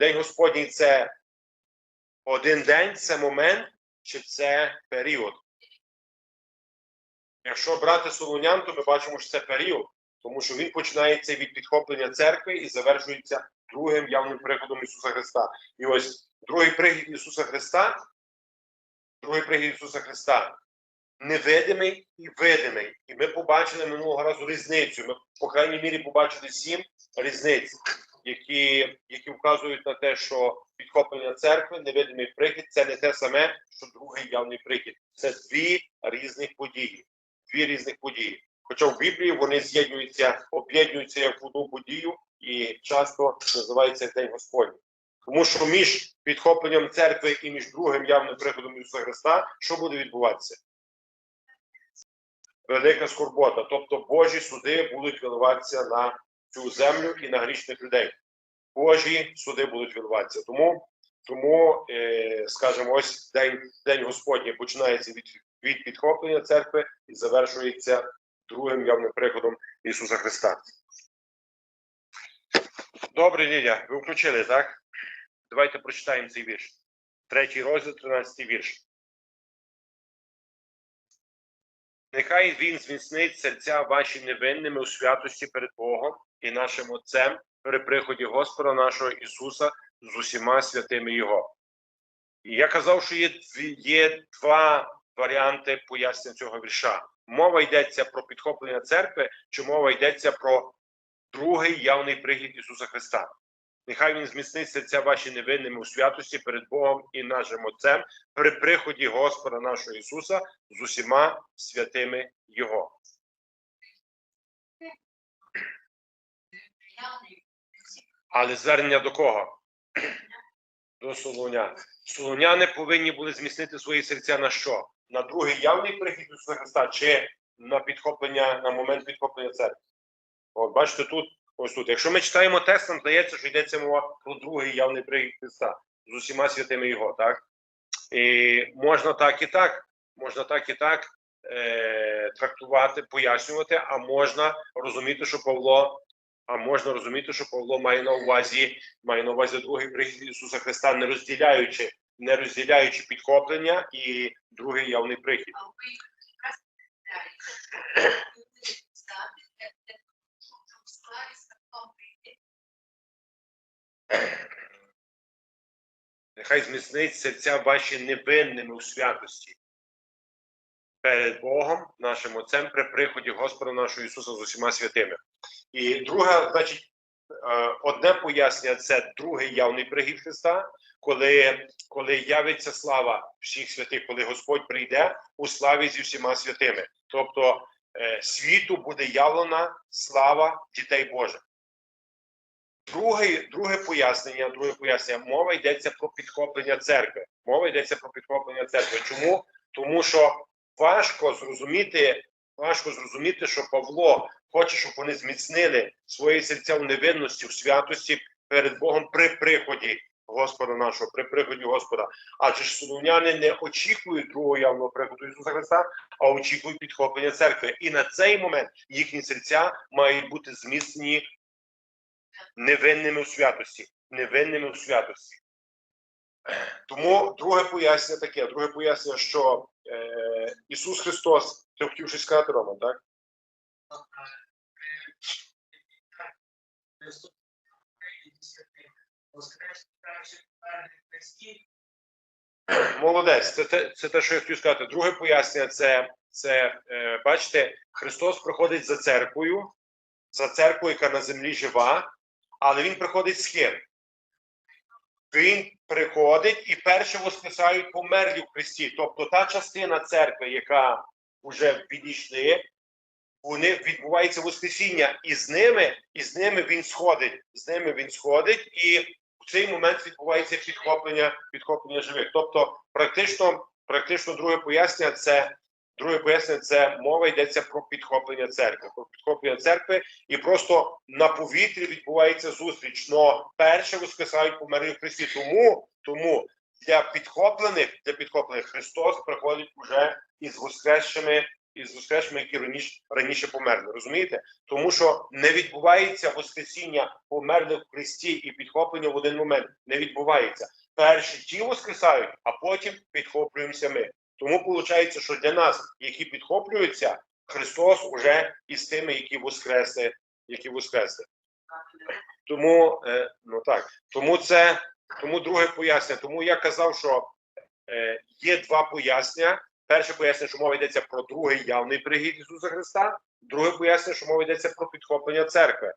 День Господній це один день, це момент, чи це період? Якщо брати Солонян, то ми бачимо, що це період, тому що він починається від підхоплення церкви і завершується другим явним прикладом Ісуса Христа. І ось другий прихід Ісуса Христа, другий прихід Ісуса Христа невидимий і видимий. І ми побачили минулого разу різницю. Ми, по крайній мірі, побачили сім різниць, які які вказують на те, що підхоплення церкви, невидимий прихід це не те саме, що другий явний прихід. Це дві різних події. Дві різних події. Хоча в Біблії вони з'єднуються, об'єднуються як в одну подію і часто називається День Господній. Тому що між підхопленням церкви і між другим явним приходом Ісуса Христа, що буде відбуватися? Велика скорбота. Тобто Божі суди будуть виливатися на цю землю і на грішних людей. Божі суди будуть виливатися. Тому, тому е, скажімо, ось день день Господній починається від, від підхоплення церкви і завершується другим явним прикладом Ісуса Христа. Добре, Лілія, ви включили, так? Давайте прочитаємо цей вірш. Третій розділ, 13 вірш. Нехай він зміцнить серця ваші невинними у святості перед Богом і нашим Отцем при приході Господа нашого Ісуса з усіма святими Його. І я казав, що є, є два варіанти пояснення цього вірша. Мова йдеться про підхоплення церкви, чи мова йдеться про другий явний прихід Ісуса Христа. Нехай Він зміцнить серця ваші невинними у святості перед Богом і нашим Отцем при приході Господа нашого Ісуса з усіма святими Його. Але звернення до кого? До Солонян. Солоняни повинні були зміцнити свої серця на що? На другий явний прихід Ісуса Христа чи на підхоплення, на момент підхоплення церкви? От бачите, тут, ось тут. Якщо ми читаємо текст, нам здається, що йдеться мова про другий явний прихід Христа з усіма святими Його, так? І можна так і так, можна так і так е, трактувати, пояснювати, а можна розуміти, що Павло, а можна розуміти, що Павло має на увазі, має на увазі другий прихід Ісуса Христа, не розділяючи, не розділяючи підхоплення і другий явний прихід. Нехай зміцнить серця ваші невинними у святості перед Богом, нашим Отцем, при приході Господа нашого Ісуса з усіма святими. І друге, значить, е, одне пояснення це другий явний прихід Христа, коли, коли явиться слава всіх святих, коли Господь прийде у славі зі всіма святими. Тобто е, світу буде явлена слава дітей Божих. Друге, друге пояснення, друге пояснення, мова йдеться про підхоплення церкви. Мова йдеться про підхоплення церкви. Чому? Тому що важко зрозуміти, важко зрозуміти, що Павло хоче, щоб вони зміцнили свої серця в невинності, в святості перед Богом при приході Господа нашого, при приході Господа. Адже ж солоняни не очікують другого явного приходу Ісуса Христа, а очікують підхоплення церкви. І на цей момент їхні серця мають бути зміцнені невинними у святості. Невинними у святості. Тому друге пояснення таке: друге пояснення, що е, Ісус Христос, ти хотів щось сказати, Роман, так? Молодець, це те, це те, що я хотів сказати. Друге пояснення це, це е, бачите, Христос приходить за церквою, за церквою, яка на землі жива, але Він приходить з ким? Він приходить і перше воскресають померлі в Христі. Тобто та частина церкви, яка вже відійшли, вони відбувається Воскресіння, і з ними, і з ними він сходить. З ними він сходить, і в цей момент відбувається підхоплення, підхоплення живих. Тобто, практично, практично друге пояснення це. Друге пояснення це мова йдеться про підхоплення церкви. Про підхоплення церкви, і просто на повітрі відбувається зустріч. Но перше воскресають померлі в Христі. Тому, тому для підхоплених, для підхоплених Христос приходить уже із воскресшими із воскресними, які раніше, раніше померли. Розумієте? Тому що не відбувається воскресіння померлих в Христі і підхоплення в один момент. Не відбувається. Перші ті воскресають, а потім підхоплюємося ми. Тому виходить, що для нас, які підхоплюються, Христос уже із тими, які воскресли, які воскресли. Тому е, ну так, тому це тому друге пояснення. Тому я казав, що е, є два пояснення. Перше пояснення, що мова йдеться про другий явний прихід Ісуса Христа. Друге пояснення, що мова йдеться про підхоплення церкви.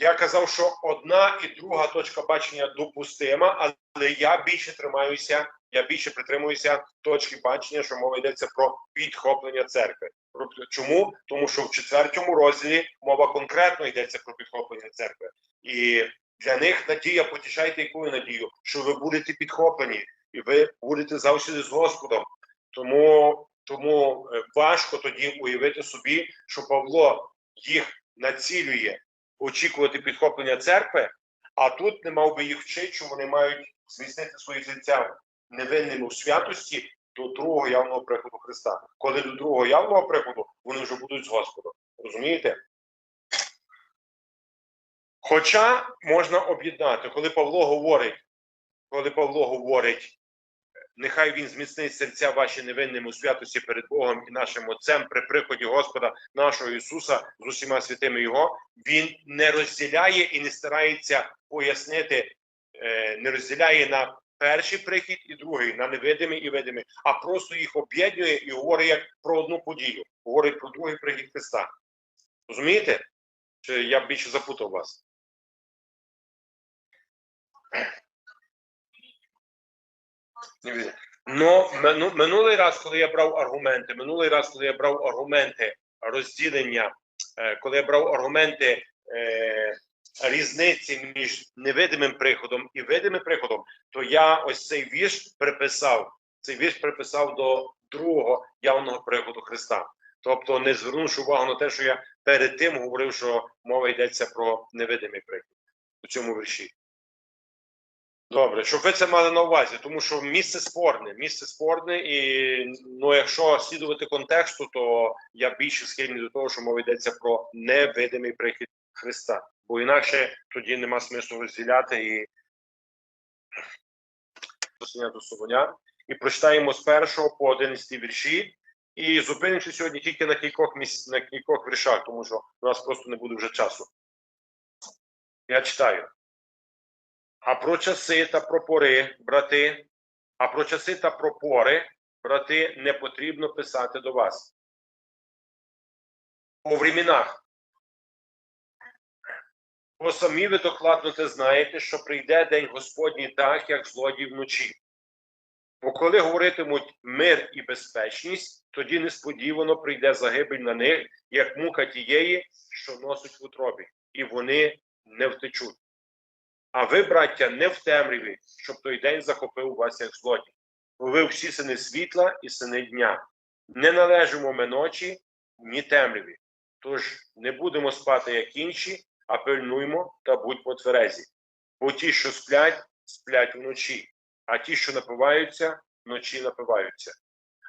Я казав, що одна і друга точка бачення допустима, але я більше тримаюся, я більше притримуюся точки бачення, що мова йдеться про підхоплення церкви. Чому? Тому що в четвертому розділі мова конкретно йдеться про підхоплення церкви. І для них надія, потішайте якою надію, що ви будете підхоплені і ви будете завжди з Господом. Тому, тому е, важко тоді уявити собі, що Павло їх націлює очікувати підхоплення церкви, а тут не мав би їх вчити, що вони мають зміцнити свої життя невинними у святості до другого явного приходу Христа. Коли до другого явного приходу вони вже будуть з Господом. Розумієте? Хоча можна об'єднати, коли Павло говорить, коли Павло говорить, нехай він зміцнить серця ваші невинними у святості перед Богом і нашим Отцем при приході Господа нашого Ісуса з усіма святими Його, він не розділяє і не старається пояснити, е, не розділяє на перший прихід і другий, на невидимий і видимий, а просто їх об'єднує і говорить як про одну подію, говорить про другий прихід Христа. Розумієте? Чи я більше запутав вас? Ну, мину- минулий раз, коли я брав аргументи, минулий раз, коли я брав аргументи розділення, е, коли я брав аргументи е, різниці між невидимим приходом і видимим приходом, то я ось цей вірш приписав. Цей вірш приписав до другого явного приходу Христа. Тобто, не звернувши увагу на те, що я перед тим говорив, що мова йдеться про невидимий приход у цьому вірші. Добре, щоб ви це мали на увазі, тому що місце спорне, місце спорне, і ну, якщо слідувати контексту, то я більше схильний до того, що мова йдеться про невидимий прихід Христа. Бо інакше тоді нема смислу розділяти і до Солоня. І прочитаємо з першого по 11 вірші. І зупинимося сьогодні тільки на кількох місць, на кількох віршах, тому що у нас просто не буде вже часу. Я читаю. А про часи та про пори, брати, а про часи та про брати, не потрібно писати до вас. У временах. Бо самі ви докладно те знаєте, що прийде день Господній так, як злодій вночі. Бо коли говоритимуть мир і безпечність, тоді несподівано прийде загибель на них, як мука тієї, що носить в утробі, і вони не втечуть. А ви, браття, не в темряві, щоб той день захопив вас як злодій. Бо ви всі сини світла і сини дня. Не належимо ми ночі, ні темряві. Тож не будемо спати, як інші, а пильнуймо та будьмо тверезі. Бо ті, що сплять, сплять вночі, а ті, що напиваються, вночі напиваються.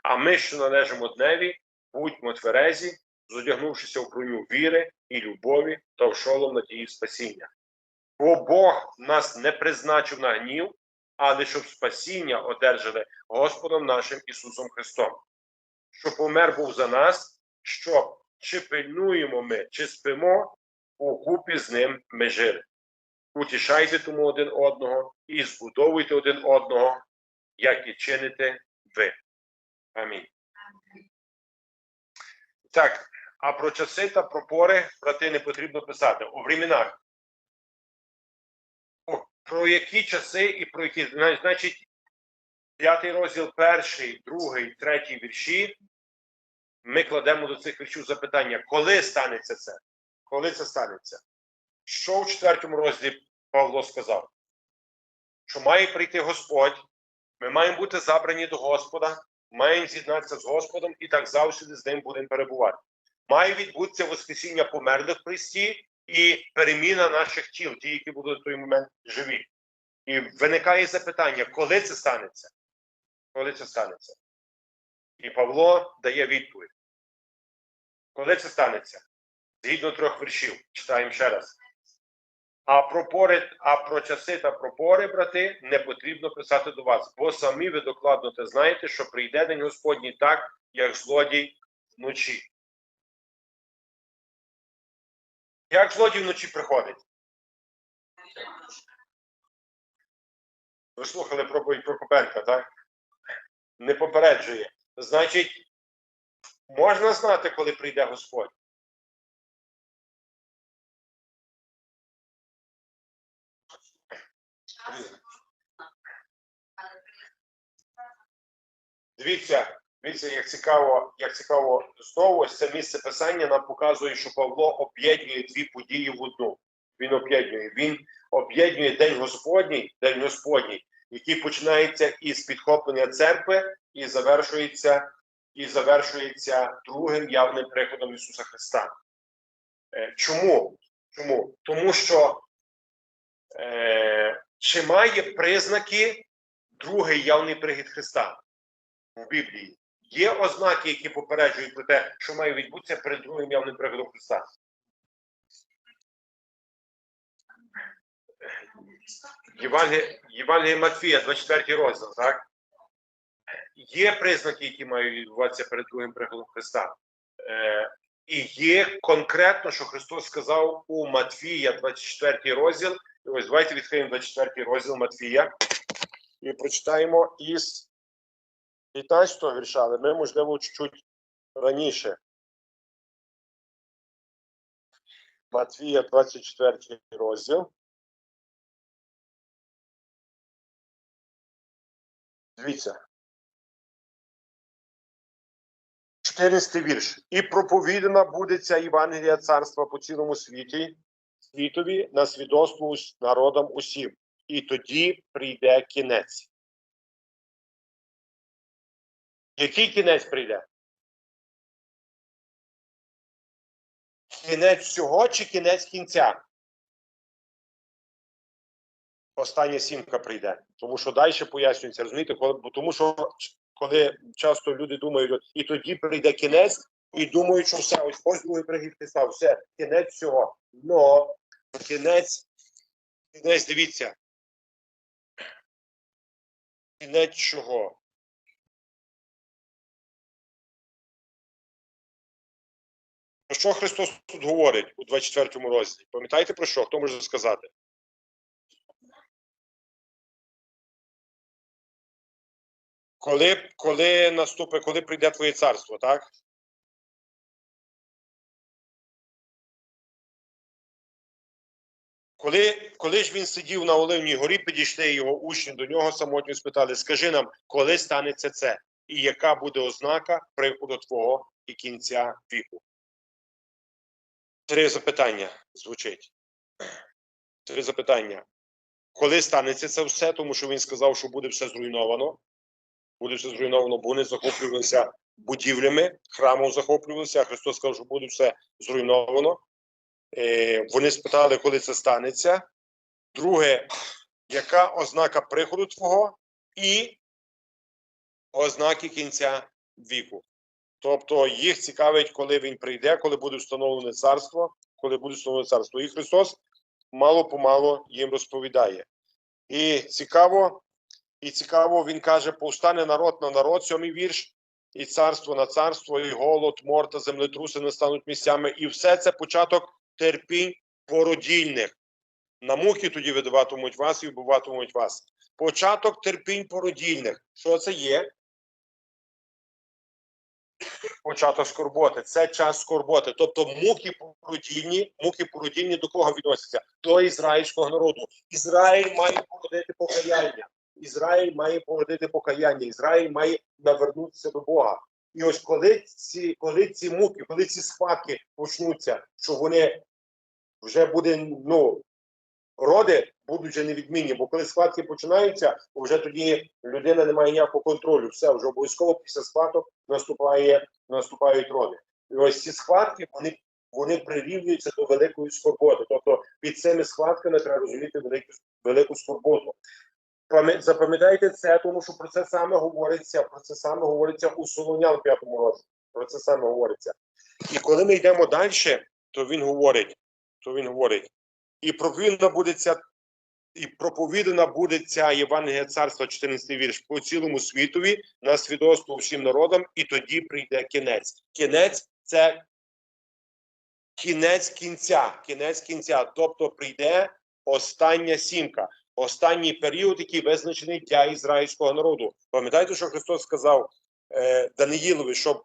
А ми, що належимо дневі, будьмо тверезі, зодягнувшися в броню віри і любові та в шолом надії спасіння. Бо Бог нас не призначив на гнів, але щоб спасіння одержали Господом нашим Ісусом Христом, що помер був за нас, щоб чи пильнуємо ми, чи спимо, укупі з ним ми жили. Утішайте тому один одного і збудовуйте один одного, як і чините ви. Амінь. Так, а про часи та про пори, брати, не потрібно писати. У временах. Про які часи і про які. Зна- Значить, п'ятий розділ, перший, другий, третій вірші. Ми кладемо до цих віршів запитання, коли станеться це? Коли це станеться? Що в четвертому розділі Павло сказав? Що має прийти Господь, ми маємо бути забрані до Господа, маємо з'єднатися з Господом і так завжди з ним будемо перебувати. Має відбутися Воскресіння померлих в Христі і переміна наших тіл, ті, які будуть в той момент живі. І виникає запитання, коли це станеться? Коли це станеться? І Павло дає відповідь. Коли це станеться? Згідно трьох віршів, читаємо ще раз. А про пори, а про часи та про пори, брати, не потрібно писати до вас, бо самі ви докладно те знаєте, що прийде день Господній так, як злодій вночі. Як злодій вночі приходить? Ви слухали проповідь Прокопенка, так? Не попереджує. Значить, можна знати, коли прийде Господь. Дивіться, дивіться, як цікаво, як цікаво знову ось це місце писання нам показує, що Павло об'єднує дві події в одну. Він об'єднує. Він об'єднує День Господній, День Господній, який починається із підхоплення церкви і завершується, і завершується другим явним приходом Ісуса Христа. Е, Чому? Чому? Тому що е, чи має признаки другий явний прихід Христа в Біблії? Є ознаки, які попереджують про те, що має відбутися перед другим явним приходом Христа. Євангеліє Матфія, 24 розділ, так? Є признаки, які мають відбуватися перед другим приходом Христа. Е, і є конкретно, що Христос сказав у Матфія, 24 розділ. І ось давайте відкриємо 24 розділ Матфія і прочитаємо із 15 вірша, але ми, можливо, чуть-чуть раніше. Матвія, 24 розділ. Дивіться. 14 вірш. І проповідана буде ця Євангелія царства по цілому світі, світові на свідоцтво народам усім. І тоді прийде кінець. Який кінець прийде? Кінець всього чи кінець кінця? Остання сімка прийде. Тому що далі пояснюється, розумієте, коли, тому що коли часто люди думають, і тоді прийде кінець, і думають, що все, ось ось другий прихід Христа, все, кінець всього. Но кінець, кінець, дивіться. Кінець чого? Про що Христос тут говорить у 24 розділі? Пам'ятаєте про що? Хто може сказати? Коли, коли наступить, коли прийде твоє царство, так? Коли, коли ж він сидів на Оливній горі, підійшли його учні до нього самотньо спитали: Скажи нам, коли станеться це, і яка буде ознака приходу Твого і кінця віку? Три запитання звучить. Три запитання. Коли станеться це все, тому що він сказав, що буде все зруйновано. Буде все зруйновано, бо вони захоплювалися будівлями, храмом захоплювалися, а Христос сказав, що буде все зруйновано. Е, вони спитали, коли це станеться. Друге, яка ознака приходу Твого і ознаки кінця віку. Тобто їх цікавить, коли він прийде, коли буде встановлене царство, коли буде встановлене царство. І Христос мало-помалу їм розповідає. І цікаво, і цікаво, він каже: повстане народ на народ, сьомий вірш, і царство на царство, і голод, мор та землетруси не стануть місцями. І все це початок терпінь породільних. На муки тоді видаватимуть вас і вбиватимуть вас. Початок терпінь породільних. Що це є? Початок скорботи. Це час скорботи. Тобто муки породільні, муки породільні до кого відносяться? До ізраїльського народу. Ізраїль має породити покаяння. Ізраїль має породити покаяння. Ізраїль має навернутися до Бога. І ось коли ці, коли ці муки, коли ці схватки почнуться, що вони вже буде, ну, роди вже невідмінні, бо коли схватки починаються, вже тоді людина не має ніякого контролю. Все, вже обов'язково після схваток наступає, наступають роди. І ось ці схватки, вони, вони прирівнюються до великої скорботи. Тобто під цими схватками треба розуміти велику, велику скорботу. Запам'ятайте це, тому що про це саме говориться, про це саме говориться у Солонян п'ятому році. Про це саме говориться. І коли ми йдемо далі, то він говорить, то він говорить, і проповідана буде ця, і проповідана буде ця Євангелія царства, 14 вірш, по цілому світові на свідоцтво всім народам, і тоді прийде кінець. Кінець це кінець кінця, кінець кінця, тобто прийде остання сімка, останній період, який визначений для ізраїльського народу. Пам'ятаєте, що Христос сказав е, Даниїлові, щоб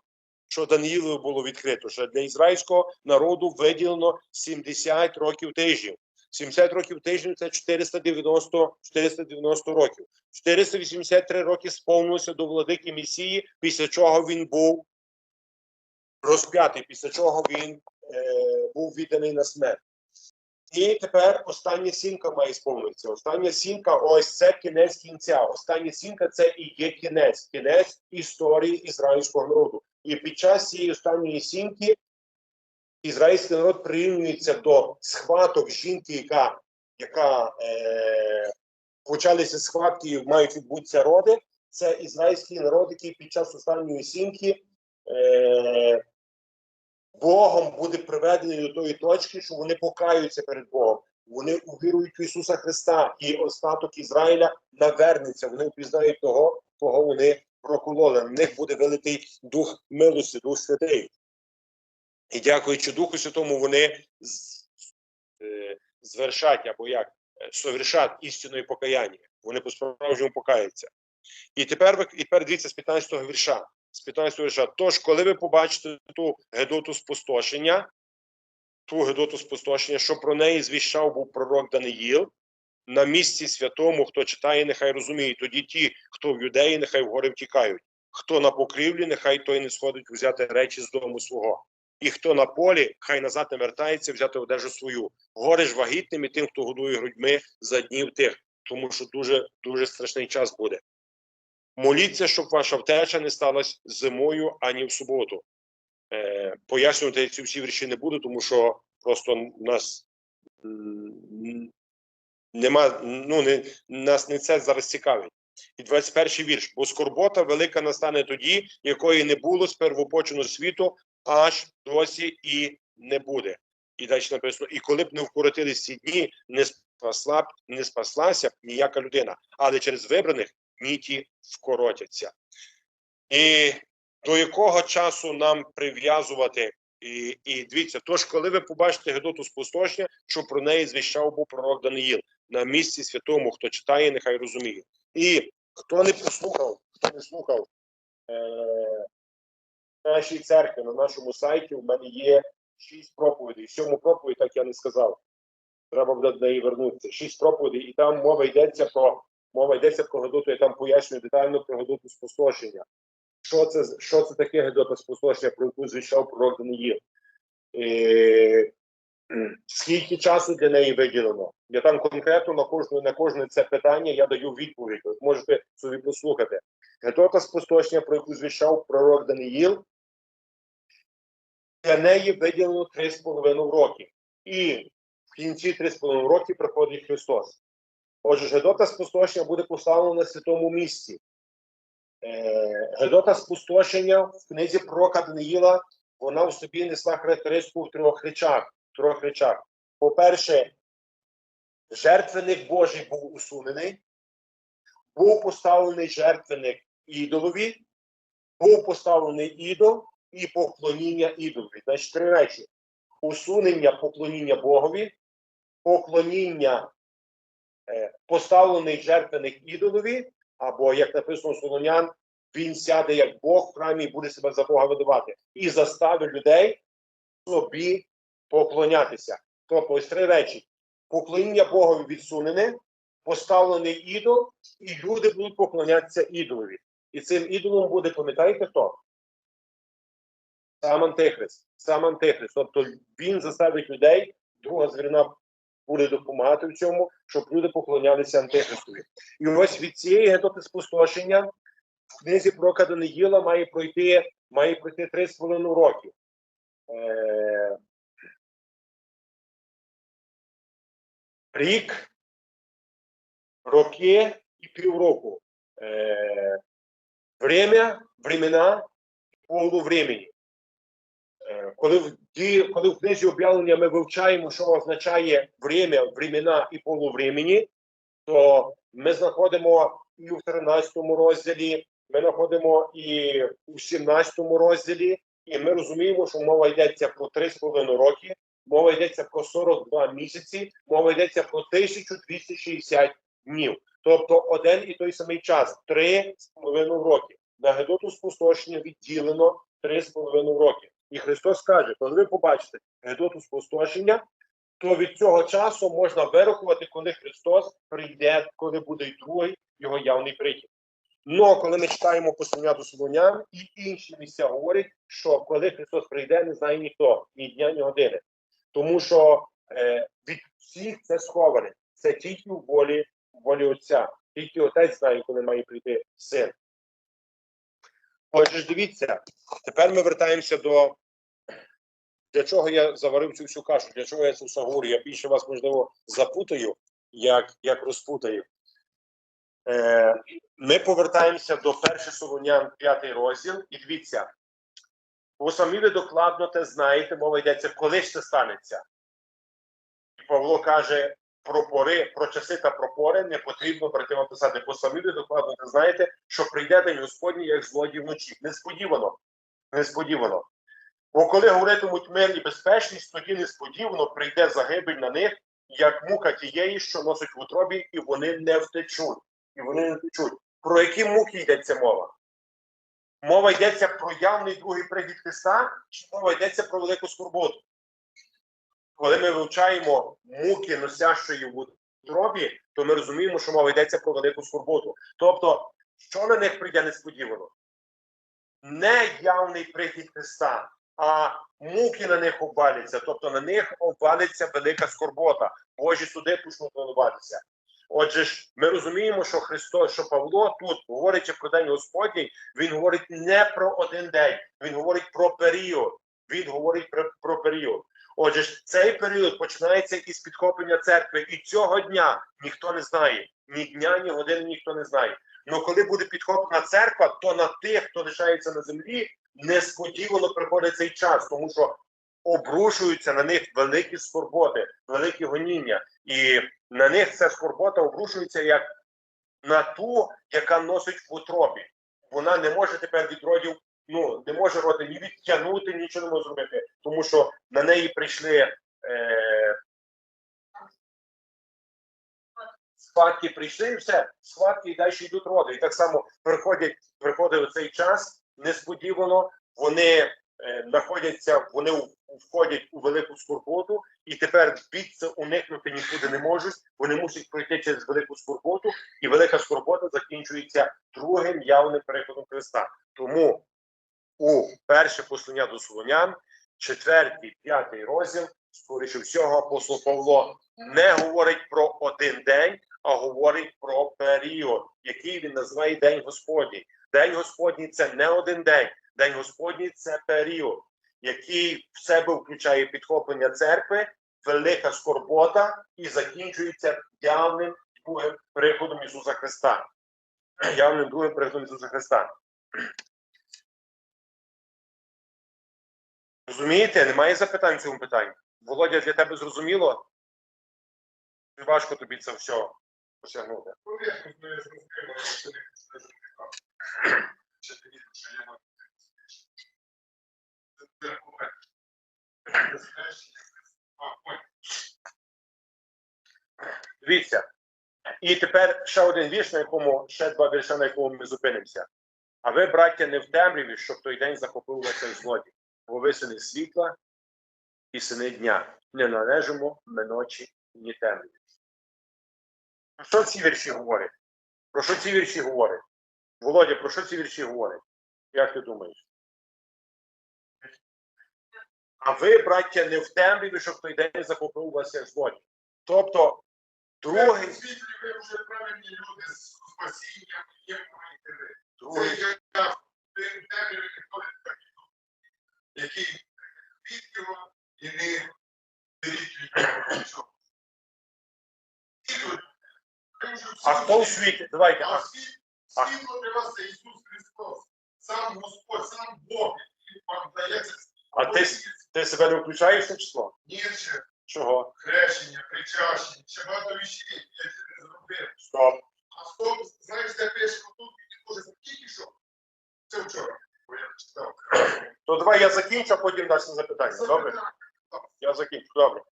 що Даниїлові було відкрито, що для ізраїльського народу виділено 70 років тижнів. 70 років тижнів це 490, 490 років. 483 роки сповнилося до владики Месії, після чого він був розп'ятий, після чого він е, був відданий на смерть. І тепер остання сімка має сповнитися. Остання сімка, ось це кінець кінця. Остання сімка це і є кінець, кінець історії ізраїльського народу. І під час цієї останньої сімки ізраїльський народ прирівнюється до схваток жінки, яка, яка е, почалися схватки і мають відбутися роди. Це ізраїльський народ, який під час останньої сімки е, Богом буде приведений до тої точки, що вони покаються перед Богом. Вони увірують в Ісуса Христа, і остаток Ізраїля навернеться. Вони впізнають того, кого вони прокололи. На них буде великий дух милості, дух святий. І дякуючи Духу Святому, вони е, звершать або як е, совершать істинної покаяння. Вони по-справжньому покаються. І тепер ви тепер дивіться з 15-го вірша. З 15-го вірша. Тож, коли ви побачите ту гедоту спустошення, ту гедоту спустошення, що про неї звіщав був пророк Даниїл, на місці святому, хто читає, нехай розуміє. Тоді ті, хто в юдеї, нехай вгори втікають. Хто на покрівлі, нехай той не сходить взяти речі з дому свого. І хто на полі, хай назад не вертається взяти одежу свою. Гори ж вагітним і тим, хто годує грудьми за днів тих, тому що дуже дуже страшний час буде. Моліться, щоб ваша втеча не сталася зимою ані в суботу. Е, пояснювати ці всі вірші не буду, тому що просто нас нема, ну не нас не це зараз цікавить. І 21 вірш. Бо скорбота велика настане тоді, якої не було з первопочину світу, аж досі і не буде. І далі написано: і коли б не вкоротились ці дні, не спасла б, не спаслася б ніяка людина, але через вибраних ніті вкоротяться. І до якого часу нам прив'язувати? І, і дивіться, тож, коли ви побачите Гедоту спустошення, що про неї звіщав був пророк Даниїл на місці святому, хто читає, нехай розуміє. І хто не послухав, хто не слухав е, нашій церкві на нашому сайті, у мене є шість проповідей. Сьому проповідь, так я не сказав. Треба буде до неї вернутися. Шість проповідей, і там мова йдеться про мова йдеться про Гедоту, я там пояснюю детально про Гедоту спустошення. Що це, що це таке Гедота спустошення, про яку звіщав пророк Даниїл? Е, Скільки часу для неї виділено? Я там конкретно на кожне на кожне це питання я даю відповідь. Ви можете собі послухати. Гедота спустошення, про яку звіщав пророк Даниїл, для неї виділено 3,5 роки. І в кінці 3,5 роки приходить Христос. Отже, Гедота спустошення буде поставлена на святому місці. Е, Гедота спустошення в книзі пророка Даниїла вона в собі несла характеристику в трьох речах. В трьох речах. По-перше, жертвенник Божий був усунений, був поставлений жертвенник ідолові, був поставлений ідол і поклоніння ідолові. Значить, три речі: усунення поклоніння Богові, поклоніння е, поставлений жертвенник ідолові, або, як написано у Солонян, він сяде як Бог в храмі і буде себе за Бога видавати. І заставить людей собі поклонятися. Тобто ось три речі: поклоніння Богові відсунене, поставлений ідол, і люди будуть поклонятися ідолові. І цим ідолом буде, пам'ятаєте хто? Сам Антихрист. Сам Антихрист. Тобто він заставить людей, друга звірина буде допомагати в цьому, щоб люди поклонялися Антихристові. І ось від цієї гетоти спустошення в книзі пророка Даниїла має пройти має пройти 3,5 роки. Е, рік, роки і півроку. Е, время, времена, полу времени. Е, коли в, ді- коли в книзі об'явлення ми вивчаємо, що означає время, времена і полувремені, то ми знаходимо і в 13 розділі, ми знаходимо і у 17 розділі, і ми розуміємо, що мова йдеться про 3,5 роки, мова йдеться про 42 місяці, мова йдеться про 1260 днів. Тобто один і той самий час 3,5 роки. На Гедоту спустошення відділено 3,5 роки. І Христос каже, коли ви побачите Гедоту спустошення, то від цього часу можна вирахувати, коли Христос прийде, коли буде й другий його явний прихід. Но коли ми читаємо послання до Солонян і інші місця говорять, що коли Христос прийде, не знає ніхто, ні дня, ні години. Тому що е, від всіх це сховане. Це тільки в волі, волі Отця. Тільки Отець знає, коли має прийти син. Отже дивіться, тепер ми вертаємося до для чого я заварив цю всю кашу, для чого я це все говорю. Я більше вас, можливо, запутаю, як, як розпутаю. Е, ми повертаємося до 1 Солонян, 5 розділ, і дивіться, бо самі ви докладно те знаєте, мова йдеться, коли ж це станеться. І Павло каже про пори, про часи та про пори не потрібно перед тим писати, бо самі ви докладно те знаєте, що прийде день Господній, як злодій вночі. Несподівано. Несподівано. Бо коли говоритимуть мир і безпечність, тоді несподівано прийде загибель на них, як мука тієї, що носить в утробі, і вони не втечуть. І вони не втечуть. Про які муки йдеться мова? Мова йдеться про явний другий прихід Христа, чи мова йдеться про велику скорботу? Коли ми вивчаємо муки носящої в утробі, то ми розуміємо, що мова йдеться про велику скорботу. Тобто, що на них прийде несподівано? Не явний прихід Христа, а муки на них обваляться, тобто на них обвалиться велика скорбота. Божі суди почнуть виливатися. Отже ж, ми розуміємо, що Христос, що Павло тут, говорячи про день Господній, він говорить не про один день, він говорить про період. Він говорить про, про період. Отже цей період починається із підхоплення церкви, і цього дня ніхто не знає. Ні дня, ні години ніхто не знає. Ну коли буде підхоплена церква, то на тих, хто лишається на землі, несподівано приходить цей час, тому що обрушуються на них великі скорботи, великі гоніння, і на них ця скорбота обрушується як на ту, яка носить в утробі. Вона не може тепер від родів, ну не може роди ні відтягнути, нічого не може зробити, тому що на неї прийшли. Е, Схватки прийшли і все, схватки і далі йдуть роди. І так само приходять, приходить цей час несподівано, вони е, знаходяться, вони входять у велику скорботу, і тепер звідси уникнути нікуди не можуть. Вони мусять пройти через велику скорботу, і велика скорбота закінчується другим явним переходом Христа. Тому у перше послання до Солонян, четвертий, п'ятий розділ, скоріше всього, апостол Павло не говорить про один день, а говорить про період, який він називає День Господній. День Господній це не один день. День Господній це період, який в себе включає підхоплення церкви, велика скорбота і закінчується явним другим приходом Ісуса Христа. Явним другим приходом Ісуса Христа. Розумієте? Немає запитань в цьому питанні. Володя, для тебе зрозуміло? Чи важко тобі це все осягнути? Дивіться. І тепер ще один вірш, на якому ще два вірша, на якому ми зупинимося. А ви, браття, не в темряві, щоб той день захопив вас цей злодій. Бо ви сини світла і сини дня. Не належимо ми ночі ні темряві. Про що ці вірші говорять? Про що ці вірші говорять? Володя, про що ці вірші говорять? Як ти думаєш? А ви, браття, не в темряві, щоб той день захопив вас як злодій. Тобто, другий, ви вже правильні люди з спасінням є маєте ви. другий, Це я тим темряві ніхто не який від і не беріть від нього нічого. Ті люди, ви вже всі А хто у світі. Давайте. А а, світ- світло для вас це Ісус Христос. Сам Господь, сам Бог, який вам дає це А ти, ти себе не включаєш це число? Ні, ще Чого? хрещення, причащення, ще багато вещей, я це не зробив. Стоп. А стоп, знаєш, де пише тут, і теж тільки що. Це вчора. То давай я закінчу, а потім дасть на запитання. Добре? Я закінчу. Добре.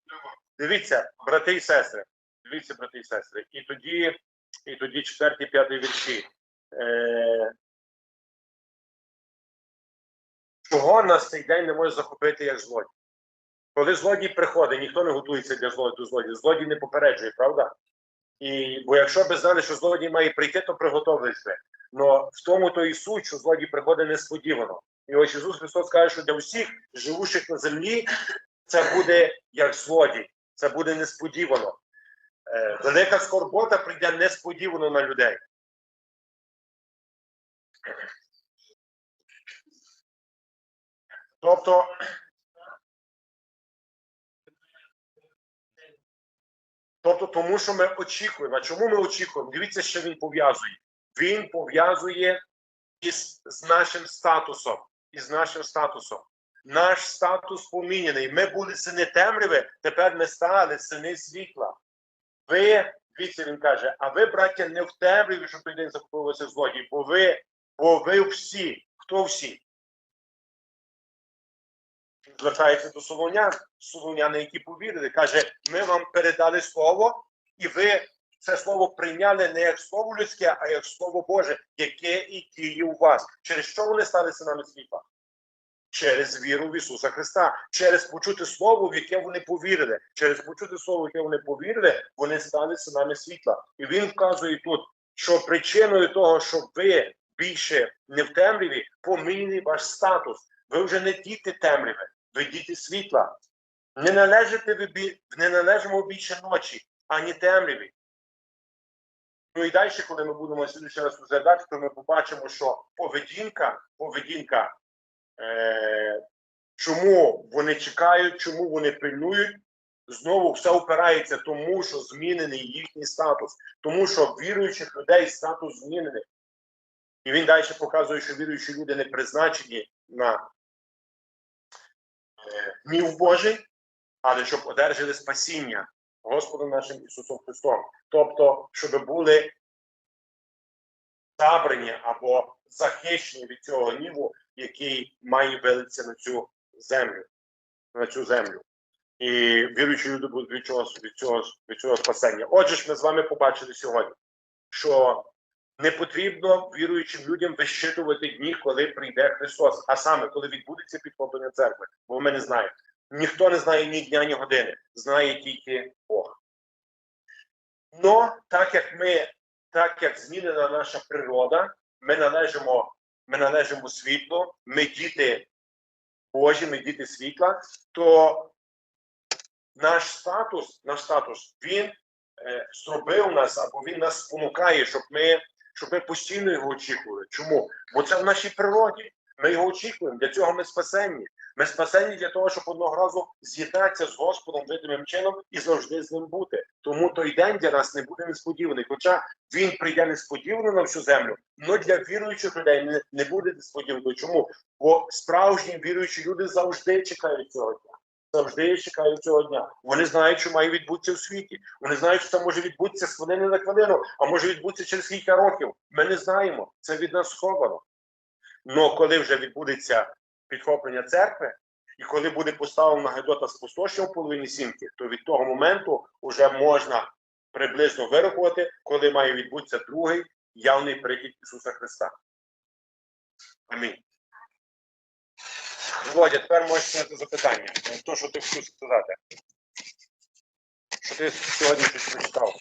Дивіться, брати і сестри. Дивіться, брати і сестри. І тоді, і тоді четвертий, п'ятий вірші. Е... Чого нас цей день не може захопити як злодій? Коли злодій приходить, ніхто не готується для злодія до. Злодій не попереджує, правда? І, бо якщо би знали, що злодій має прийти, то приготовились би. Но в тому то і суть, що злодій приходить несподівано. І ось Ісус Христос каже, що для всіх живучих на землі це буде як злодій, це буде несподівано. Е, велика скорбота прийде несподівано на людей. Тобто, тобто, тому що ми очікуємо. А чому ми очікуємо? Дивіться, що він пов'язує. Він пов'язує із з нашим статусом. Із нашим статусом. Наш статус поміняний. Ми були сини темряви, тепер ми стали сини світла. Ви, дивіться, він каже, а ви, браття, не в темряві, що той день злодій, бо ви, бо ви всі. Хто всі? Звертається до солонян, солоняни, які повірили, каже: ми вам передали слово, і ви це слово прийняли не як слово людське, а як слово Боже, яке і діє у вас. Через що вони стали синами світла? Через віру в Ісуса Христа, через почути Слово, в яке вони повірили, через почути Слово, в яке вони повірили, вони стали синами світла. І він вказує тут, що причиною того, що ви більше не в темряві, помінений ваш статус. Ви вже не діти темряви, ви діти світла. Не належите ви не належимо більше ночі, ані темряві. Ну і далі, коли ми будемо ще раз розглядати, то ми побачимо, що поведінка, поведінка Е, чому вони чекають, чому вони пильнують. Знову все опирається тому, що змінений їхній статус, тому що віруючих людей статус змінений. І він далі показує, що віруючі люди не призначені на гнів Божий, але щоб одержали спасіння Господом нашим Ісусом Христом. Тобто, щоб були забрані або захищені від цього гніву, який має вилитися на цю землю, на цю землю. І віруючі люди будуть від цього, від цього, від цього спасення. Отже ж, ми з вами побачили сьогодні, що не потрібно віруючим людям вищитувати дні, коли прийде Христос, а саме коли відбудеться підхоплення церкви, бо ми не знаємо. Ніхто не знає ні дня, ні години, знає тільки Бог. Но так як ми, так як змінена наша природа, ми належимо ми належимо світлу, ми діти Божі, ми діти світла, то наш статус, наш статус, він е, зробив нас або він нас спонукає, щоб ми, щоб ми постійно його очікували. Чому? Бо це в нашій природі. Ми його очікуємо. Для цього ми спасенні. Ми спасенні для того, щоб одного разу з'єднатися з Господом видимим чином і завжди з ним бути. Тому той день для нас не буде несподіваний. Хоча він прийде несподівано на всю землю, але для віруючих людей не, буде несподівано. Чому? Бо справжні віруючі люди завжди чекають цього дня. Завжди чекають цього дня. Вони знають, що має відбутися в світі. Вони знають, що це може відбутися з хвилини на хвилину, а може відбутися через кілька років. Ми не знаємо. Це від нас сховано. Но коли вже відбудеться підхоплення церкви, і коли буде поставлена Гедота спустошення в половині сімки, то від того моменту вже можна приблизно вирахувати, коли має відбутися другий явний прихід Ісуса Христа. Амінь. Володя, тепер можеш ставити запитання. То, що ти хотів сказати. Що ти сьогодні щось прочитав?